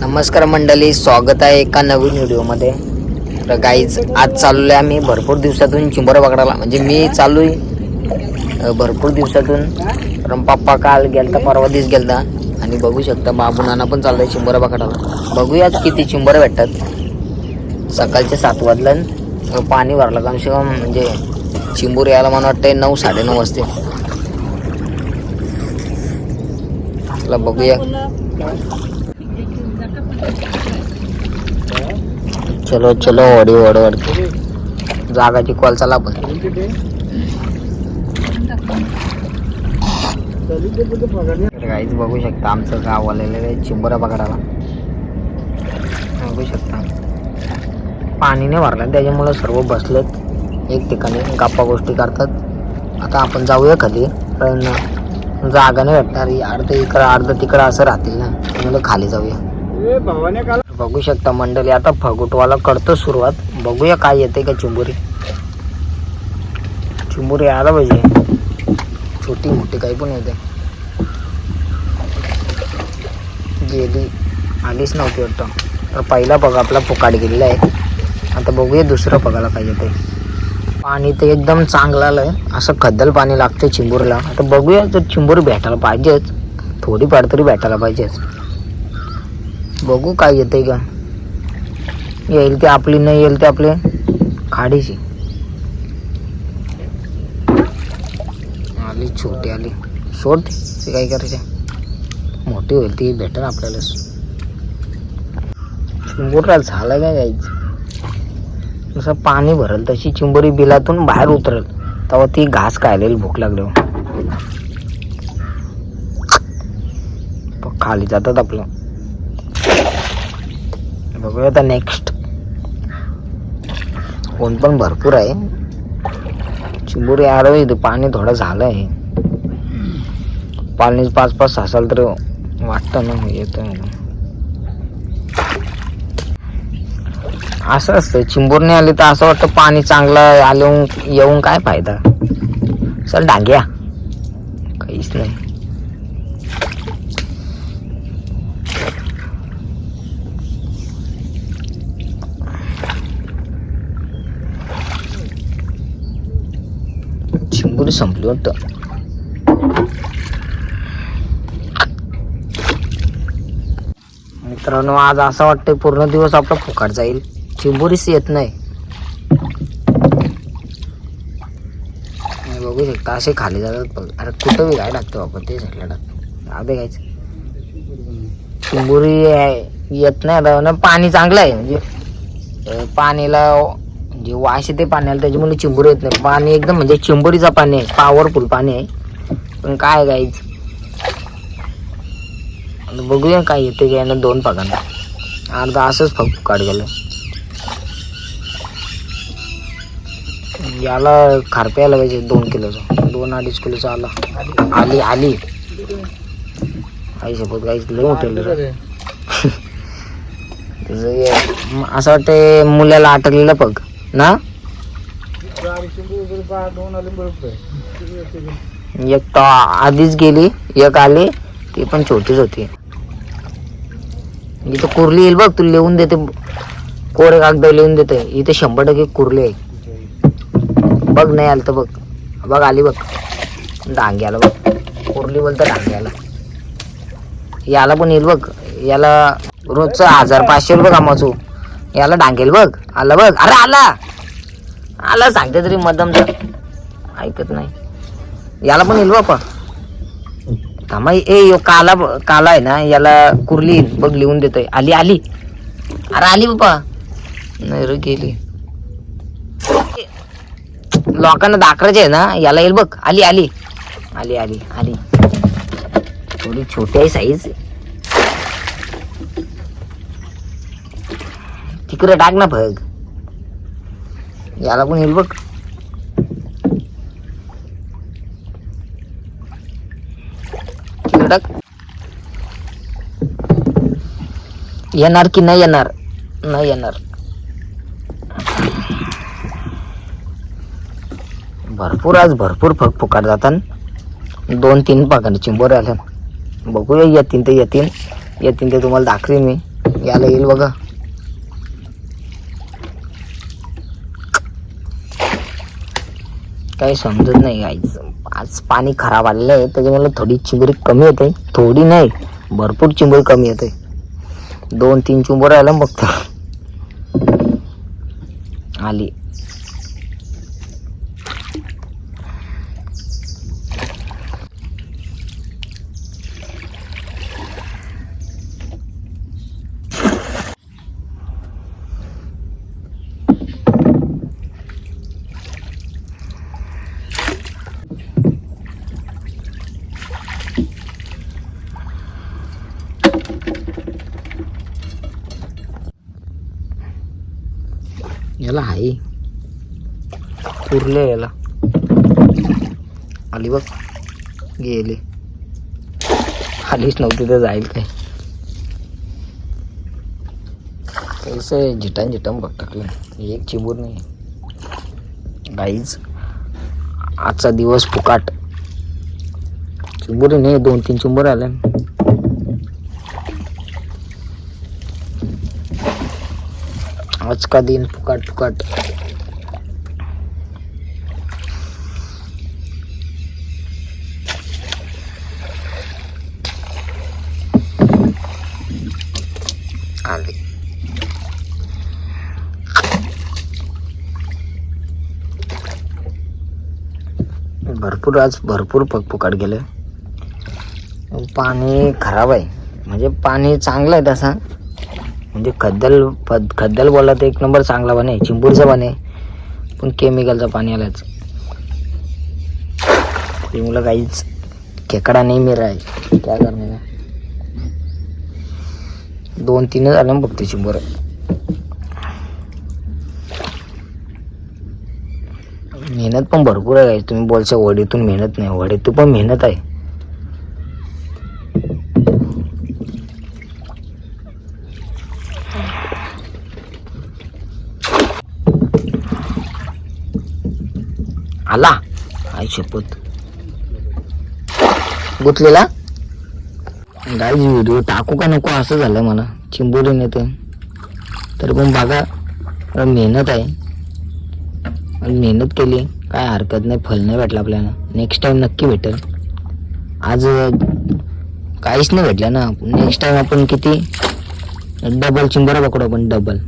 नमस्कार मंडळी स्वागत आहे एका नवीन व्हिडिओमध्ये. तर गाईज आज चाललो आहे आम्ही भरपूर दिवसातून चिंबर पकडायला. म्हणजे मी चालू आहे भरपूर दिवसातून. कारण पप्पा काल गेलता परवा दिवस गेलता. आणि बघू शकता बाबू नाना पण चाललाय आहे पकडायला. बघूया बघूयात किती चिंबर भेटतात. सकाळचे सात वाजलं पाणी भरलं. कम से कम म्हणजे चिंबूर यायला मला वाटतंय नऊ साडेनऊ वाजते. बघूया. चलो चलो वडी वड वड. जागाची कॉल चला पण. काहीच बघू शकता आमचं गाव आलेलं आहे चिंबोरा पकडायला बघू शकता. पाणी नाही भरलं त्याच्यामुळे सर्व बसलेत. एक ठिकाणी गप्पा गोष्टी करतात. आता आपण जाऊया खाली पण जागा नाही भेटणार. अर्ध इकडं अर्ध तिकडं असं राहतील ना. त्यामुळे खाली जाऊया. बघू शकता मंडळी आता फगुटवाला करतो सुरुवात. बघूया काय येते का चिंबुरी. चिंबुरी आला पाहिजे. छोटी मोठी काही पण येते. गेली आलीच नव्हती वाटतं. तर पहिला पग आपला फुकाट गेलेला आहे. आता बघूया दुसरं पगाला काय येते पाणी तर एकदम चांगलं आलं असं खद्दल पाणी लागतं चिंबूरला. आता बघूया तर चिंबूर भेटायला पाहिजेच थोडीफार तरी भेटायला पाहिजेच. बघू काय येते का. येईल ते आपली नाही येईल ते आपले खाडीची आली छोटी आली. सोड ते काय करायचं. मोठी होईल ती भेटेल आपल्याला. चिंबोरला झालं काय जायचं जसं पाणी भरल तशी चिंबोरी बिलातून बाहेर उतरल. तेव्हा ती घास खायलेली भूक लागली. खाली जातात आपलं. बघूया आता नेक्स्ट ऊन पण भरपूर आहे. चिंबोरी आलो इथं पाणी थोडं झालं आहे. पाणी पाच पाच सासाल तर वाटतं ना येतं असं असतं चिंबोरने आले तर असं वाटतं पाणी चांगलं आलं येऊन काय फायदा? चल डांग्या. काहीच नाही. चिंबोरी संपली वाटतं. मित्रांनो आज असं वाटतंय पूर्ण दिवस आपला फुकाट जाईल. चिंबुरीच येत नाही. बघू शकता असे खाली जातात बघ. अरे कुठं बी काय लागतं बाबा ते साईडला टाकतो. आधे घ्यायचं चिंबुरी आहे- येत नाही आता. ना पाणी चांगलं आहे म्हणजे पाणीला जे वाश येते पाण्याला त्याच्यामुळे चिंबोरी येत नाही. पाणी एकदम म्हणजे चिंबोरीचं पाणी आहे पॉवरफुल पाणी आहे. पण काय गाईच बघूया काय येते काय ना दोन पाकांना. अर्धा असंच फक्त काढ गेलं याला खारप्याला पाहिजे दोन किलोचा. दोन अडीच किलोचा आला. आली आली. आई शपथ काहीच लय मोठे असं वाटतं मुलाला अटकलेलं पग ना? एक तर आधीच गेली एक आली ती पण छोटीच होती. इथं कुर्ली येईल बघ तू लिहून देते. कोरे कागद लिहून देते. इथे शंभर टक्के कुर्ली आहे. बघ नाही आलं तर बघ. बघ आली बघ. डांग्याला बघ. कुर्ली बोलतं डांग्याला याला पण येईल बघ. याला रोजचं हजार पाचशे रुपये कामाचो. याला डांगेल बघ आला बघ. अरे आला. आला सांगते तरी मदम. ऐकत नाही. याला पण येईल बापा थांबा ए यो काला काला आहे ना याला कुर्ली येईल बघ लिहून देतोय. आली आली. अरे आली बापा नाही रे गेली. लोकांना दाखवायचे आहे ना याला येईल बघ. आली आली. आली आली आली. थोडी छोटी आहे साईज तिकडे टाक ना फग. याला पण येईल बघ. तिकडे टाक. येणार की नाही येणार? नाही येणार. भरपूर आज भरपूर फक फुकार जातात दोन तीन पगार चिंबोर आल्या बघूया येतील ते येतील येतील ते तुम्हाला दाखवीन मी. याला येईल बघा. काही समजत नाही गाईच आज पाणी खराब आलेलं आहे त्याच्यामुळे थोडी चिंबरी कमी येते. थोडी नाही भरपूर चिंबरी कमी येते. दोन तीन चिंबर आलं बघतो आली. याला आहे. पुरले याला. आली बघ. गेली. आलीच नव्हती तर जाईल काय. कैसे झिटान झिटान बघ टाकलं. एक चिबूर नाही. गाईज आजचा दिवस फुकाट. चिंबुरी नाही दोन तीन चिंबूर आले. आज का दिन फुकाट फुकाट. आले. भरपूर आज भरपूर फुकाट गेले. पाणी खराब आहे. म्हणजे पाणी चांगलं आहे तसा. म्हणजे खद्दल पद खद्दल बोलला तर एक नंबर चांगला बने चिंबूरचा बने. पण केमिकलचं पाणी आलंच. ते मुलं काहीच खेकडा नाही मिरा आहे. काय करणार दोन तीन झालं ना बघते चिंबूर. मेहनत पण भरपूर आहे guys. तुम्ही बोलशा वडीतून मेहनत नाही वडीतून पण मेहनत आहे. आला. आई शपथ. गुतलेला? गाईज व्हिडिओ टाकू का नको? असं झालं मला. चिंबोरी नेते. तर पण बघा मेहनत आहे. आणि मेहनत केली काय हरकत नाही फल नाही भेटलं आपल्याला. नेक्स्ट टाईम नक्की भेटेल. आज काहीच नाही भेटलं ना. नेक्स्ट टाईम आपण किती? डबल चिंबरा पकडू आपण डबल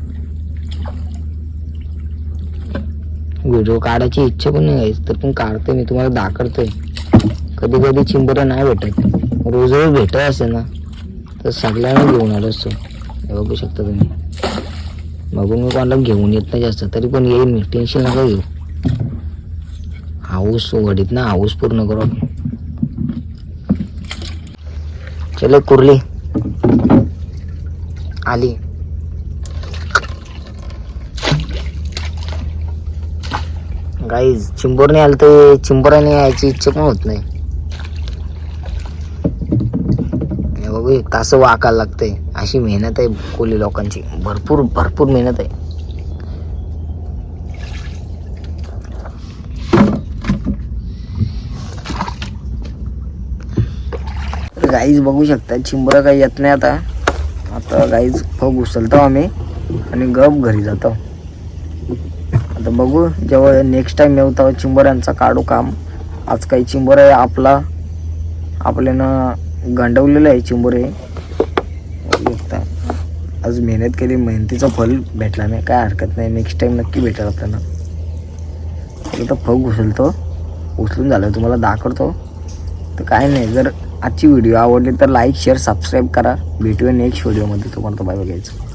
व्हिडिओ काढायची इच्छा पण नाही तर पण काढतोय मी तुम्हाला दाखवतोय. कधी कधी चिंबरं नाही भेटत. रोज रोज भेटत असेल ना. तर सगळ्यांना घेऊन आलो असतो. हे बघू शकता तुम्ही. बघून मी कोणाला घेऊन येत नाही जास्त तरी पण येईल मी. टेन्शन नका घेऊ. हाऊस वडीत ना हाऊस पूर्ण करू आपण. चले कुर्ली. आली. गाईज चिंबोर नाही आलं तर चिंबोराने यायची इच्छा पण होत नाही. बघू एक तास वाकायला लागतंय. अशी मेहनत आहे कोली लोकांची. भरपूर भरपूर मेहनत आहे. गाईज बघू शकता चिंबर काही येत नाही आता. आता गाईज फग उचलतो आम्ही आणि गप घरी जातो. आता बघू जेव्हा नेक्स्ट टाईम येऊ तेव्हा चिंबऱ्यांचा काढू काम. आज काही चिंबर आहे आपला आपल्यानं गांडवलेलं आहे चिंबोरे. बघता. आज मेहनत केली मेहनतीचं फल भेटला नाही काय हरकत नाही. नेक्स्ट टाईम नक्की भेटेल आपल्याला. तर फग उचलतो उचलून झालं तुम्हाला दाखवतो. तर काय नाही जर आजची व्हिडिओ आवडली तर लाईक शेअर सबस्क्राईब करा. भेटूया नेक्स्ट व्हिडिओमध्ये तुम्हाला तर बाय बघायचं